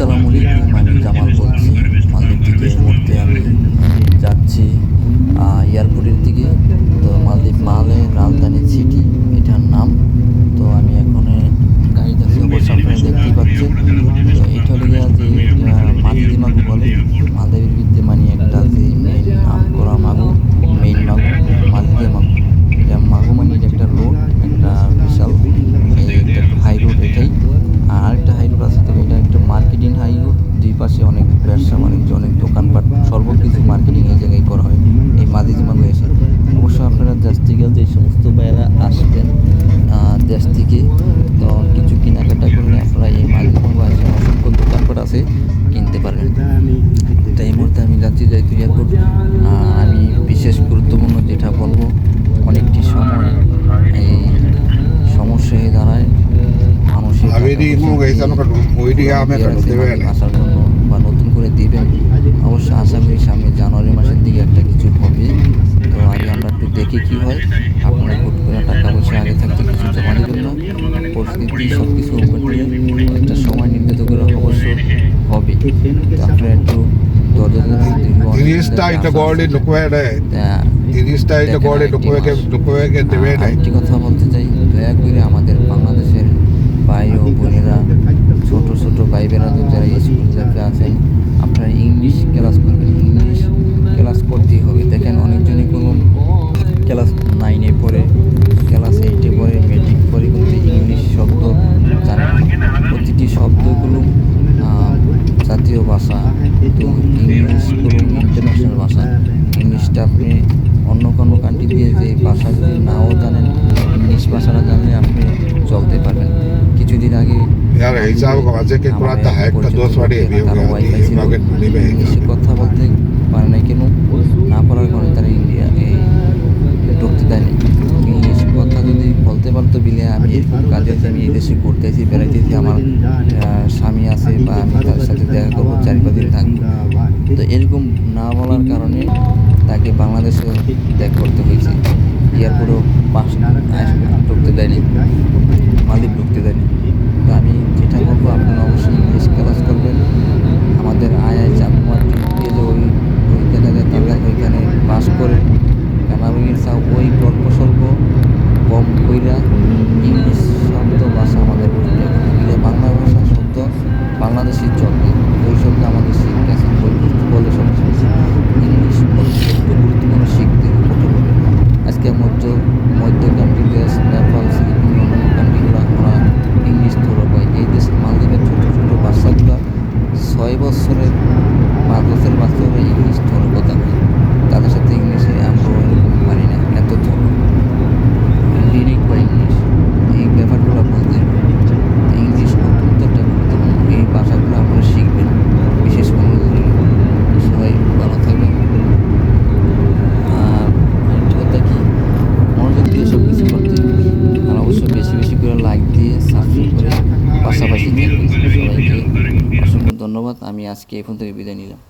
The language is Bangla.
আসসালামু আলাইকুম আমি জামাল বলছি। মালদ্বীপ থেকে এই মুহূর্তে আমি যাচ্ছি এয়ারপোর্টের দিকে তো মালদ্বীপ মালে রাজধানী সিটি এটার নাম তো আমি এখন গাড়িতে আছি অবশ্য আপনারা দেখতেই পাচ্ছেন তো এটা হলে গিয়া যে এটা মালদ্বীপ মাগু বলে মালদ্বীপের ভিত্তি মানে একটা যে মেইন নাম করা মাগু মেইন মাগু মালদ্বীপ মাগু এটা মাগু মানে এটা একটা রোড একটা বিশাল এই একটা হাই রোড এটাই আর আরেকটা হাই রোড আছে তবে এটা একটা মার্কেটিং হাই রোড দুই পাশে অনেক ব্যবসা বাণিজ্য অনেক দোকানপাট সর্বকিছু মার্কেটিং এই জায়গায় করা হয় এই মাদিজিমাগো এসে অবশ্য আপনারা দেশ থেকে যে সমস্ত ভাইয়েরা আসবেন দেশ থেকে তো কিছু কেনাকাটা করলে আপনারা এই মাদিজিমাগো আসে অসংখ্য দোকানপাট আছে কিনতে পারবেন তো এই মুহূর্তে আমি যাচ্ছি যেহেতু এয়ারপোর্ট আমি বিশেষ গুরুত্বপূর্ণ যেটা বলব অনেকটি সময় এই সমস্যা হয়ে দাঁড়ায় মানুষের. আসার জন্য বা নতুন করে দিবেন আশা করি সামনে জানুয়ারি মাসের দিকে একটা কিছু হবে তো আগে আমরা একটু দেখি কি হয়। আপনারা হুট করে টাকা পয়সা আগে থাকতে কিছু জমা দেবেন না। পরিস্থিতি সব কিছু ওপেন করে একটা সময় নির্ধারিত করে অবশ্য হবে। তো আপনারা একটু কথা বলতে চাই দয়া করে আমাদের বাংলাদেশের ভাষা ইংলিশ ইংলিশগুলো ইন্টারন্যাশনাল ভাষা। ইংলিশটা আপনি অন্য কোনো কান্ট্রি দিয়ে যে ভাষা যদি নাও জানেন ইংলিশ ভাষাটা জানলে আপনি চলতে পারবেন। কিছুদিন আগে. ইংলিশে কথা বলতে পারে না কেন? না পারার কারণে তারা ইন্ডিয়া আছি আমি এই দেশে ঘুরতেছি বেড়াইতেছি আমার আহ, স্বামী আছে বা আমি তাদের সাথে দেখা করব চারি পাঁচ দিন থাকব। তো এরকম না বলার কারণে তাকে বাংলাদেশে ত্যাগ করতে হয়েছে। এয়ারপোর্টেও পাস ঢুকতে দেয়নি। মালিক ঢুকতে দেয়নি তো আমি যেটা বলব আপনারা অবশ্যই ইংলিশ ক্লাস করবেন আমাদের আয় আয় চাকুমার দিয়ে যে ওই ওই দেখা যায় তারা ওইখানে বাস করে কানারুইর চা ওই গল্প স্বল্প কম কইরা ইংলিশ শব্দ ভাষা আমাদের বলতে হবে এগুলো বাংলা ভাষা শব্দ বাংলাদেশি চলবে ওই শব্দ আমাদের শিখতে আছে বলে সমস্যা ইংলিশ অত্যন্ত গুরুত্বপূর্ণ শিখতে হতে হবে আজকে মধ্য মধ্য কান্ট্রি দেশ নেপাল সিলিপিন অন্যান্য কান্ট্রিগুলো আমরা ইংলিশ ধরো পাই এই দেশে মালদ্বীপের ছোটো ছোটো বাচ্চাগুলো ছয় বছরের পাঁচ বছরের বাচ্চারা ইংলিশ ধরো কথা বলে তাদের সাথে ইংলিশে আমরা এরকম পারি না এত ধরো লিরিক বা ইংলিশ এই ব্যাপারগুলো বলতে হবে। ইংলিশ অত্যন্ত একটা গুরুত্বপূর্ণ এই ভাষাগুলো আপনারা শিখবেন বিশেষ করে সবাই ভালো থাকবেন আর আরেকটা কথা কি মনোযোগ দিয়ে সব কিছু করতে হবে। আর অবশ্যই বেশি বেশি করে লাইক দিয়ে সাবস্ক্রাইব করে পাশাপাশি থাকবে সবাইকে অসংখ্য ধন্যবাদ। আমি আজকে এখন থেকে বিদায় নিলাম।